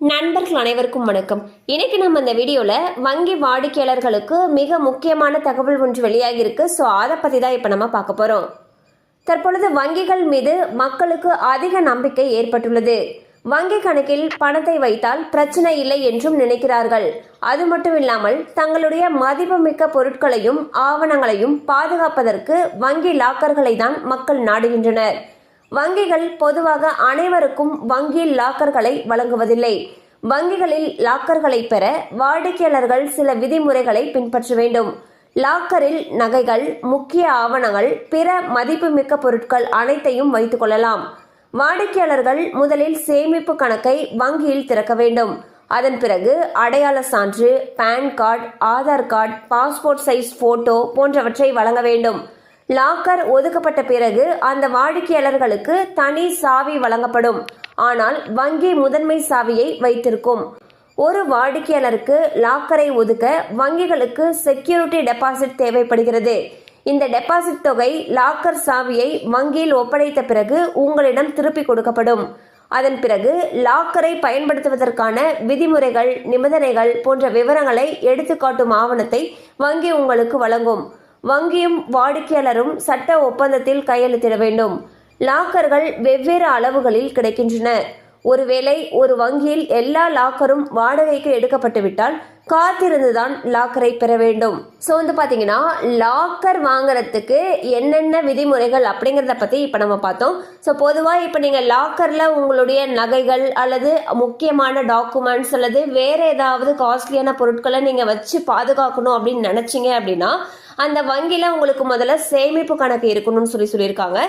நண்பர்கள் அனைவருக்கும் வணக்கம். இன்னைக்கு நம்ம இந்த வீடியோவில் வங்கி வாடிக்கையாளர்களுக்கு மிக முக்கியமான தகவல் ஒன்று வெளியாகி இருக்கு ஸோ அதை பற்றி தான் இப்போ நம்ம பார்க்க போகிறோம் தற்பொழுது வங்கிகள் மீது மக்களுக்கு அதிக நம்பிக்கை ஏற்பட்டுள்ளது. வங்கி கணக்கில் பணத்தை வைத்தால் பிரச்சனை இல்லை என்றும் நினைக்கிறார்கள். அது மட்டும் இல்லாமல் தங்களுடைய மதிப்புமிக்க பொருட்களையும் ஆவணங்களையும் பாதுகாப்பதற்கு வங்கி லாக்கர்களை தான் மக்கள் நாடுகின்றனர். வங்கிகள் பொதுவாக அனைவருக்கும் வங்கியில் லாக்கர்களை வழங்குவதில்லை. வங்கிகளில் லாக்கர்களை பெற வாடிக்கையாளர்கள் சில விதிமுறைகளை பின்பற்ற வேண்டும். லாக்கரில் நகைகள் முக்கிய ஆவணங்கள் பிற மதிப்புமிக்க பொருட்கள் அனைத்தையும் வைத்துக் கொள்ளலாம். வாடிக்கையாளர்கள் முதலில் சேமிப்பு கணக்கை வங்கியில் திறக்க வேண்டும். அதன் பிறகு அடையாள சான்று PAN card Aadhaar card passport size photo போன்றவற்றை வழங்க வேண்டும். லாக்கர் ஒதுக்கப்பட்ட பிறகு அந்த வாடிக்கையாளர்களுக்கு தனி சாவி வழங்கப்படும். ஆனால் வங்கி முதன்மை சாவியை வைத்திருக்கும். ஒரு வாடிக்கையாளருக்கு லாக்கரை ஒதுக்க வங்கிகளுக்கு செக்யூரிட்டி டெபாசிட் தேவைப்படுகிறது. இந்த டெபாசிட் தொகை லாக்கர் சாவியை வங்கியில் ஒப்படைத்த பிறகு உங்களிடம் திருப்பி கொடுக்கப்படும். அதன் பிறகு லாக்கரை பயன்படுத்துவதற்கான விதிமுறைகள் நிபந்தனைகள் போன்ற விவரங்களை எடுத்துக்காட்டும் ஆவணத்தை வங்கி உங்களுக்கு வழங்கும். வங்கியும் வாடிக்கையாளரும் சட்ட ஒப்பந்தத்தில் கையெழுத்திட வேண்டும். லாக்கர்கள் வெவ்வேறு அளவுகளில் கிடைக்கின்றன. ஒருவேளை ஒரு வங்கியில் எல்லா லாக்கரும் வாடகைக்கு எடுக்கப்பட்டு விட்டால் காத்திருந்துதான் லாக்கரை பெற வேண்டும். ஸோ வந்து பார்த்தீங்கன்னா லாக்கர் வாங்குறதுக்கு என்னென்ன விதிமுறைகள் அப்படிங்கிறத பற்றி இப்போ நம்ம பார்த்தோம். ஸோ பொதுவாக இப்போ நீங்கள் லாக்கரில் உங்களுடைய நகைகள் அல்லது முக்கியமான டாக்குமெண்ட்ஸ் அல்லது வேறு ஏதாவது காஸ்ட்லியான பொருட்களை நீங்கள் வச்சு பாதுகாக்கணும் அப்படின்னு நினச்சிங்க அப்படின்னா அந்த வங்கியில் உங்களுக்கு முதல்ல சேமிப்பு கணக்கு இருக்கணும்னு சொல்லி சொல்லியிருக்காங்க.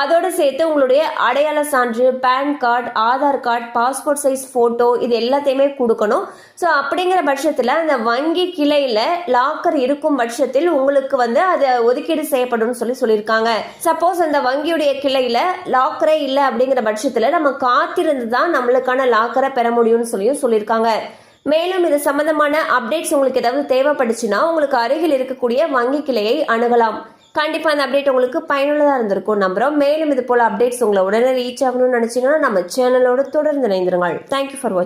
அதோடு சேர்த்து உங்களுடைய அடையாள சான்று PAN card Aadhaar card passport size photo இது எல்லாத்தையுமே கொடுக்கணும். ஸோ அப்படிங்கிற பட்சத்தில் அந்த வங்கி கிளையில் லாக்கர் இருக்கும் பட்சத்தில் உங்களுக்கு வந்து அதை ஒதுக்கீடு செய்யப்படும்னு சொல்லி சொல்லியிருக்காங்க. சப்போஸ் அந்த வங்கியுடைய கிளையில் லாக்கரே இல்லை அப்படிங்கிற பட்சத்தில் நம்ம காத்திருந்து தான் நம்மளுக்கான லாக்கரை பெற முடியும்னு சொல்லியும் சொல்லியிருக்காங்க. மேலும் இது சம்பந்தமான அப்டேட்ஸ் உங்களுக்கு ஏதாவது தேவைப்படுச்சுன்னா உங்களுக்கு அருகில் இருக்கக்கூடிய வங்கி கிளையை அணுகலாம். கண்டிப்பாக அந்த அப்டேட் உங்களுக்கு பயனுள்ளதாக இருந்திருக்கும் நம்புகிறோம் மேலும் இது போல் அப்டேட்ஸ் உங்களை உடனே ரீச் ஆகணும்னு நினச்சிங்கன்னா நம்ம சேனலோட தொடர்ந்து இணைந்திருங்கள். தேங்க்யூ ஃபார் வாட்சிங்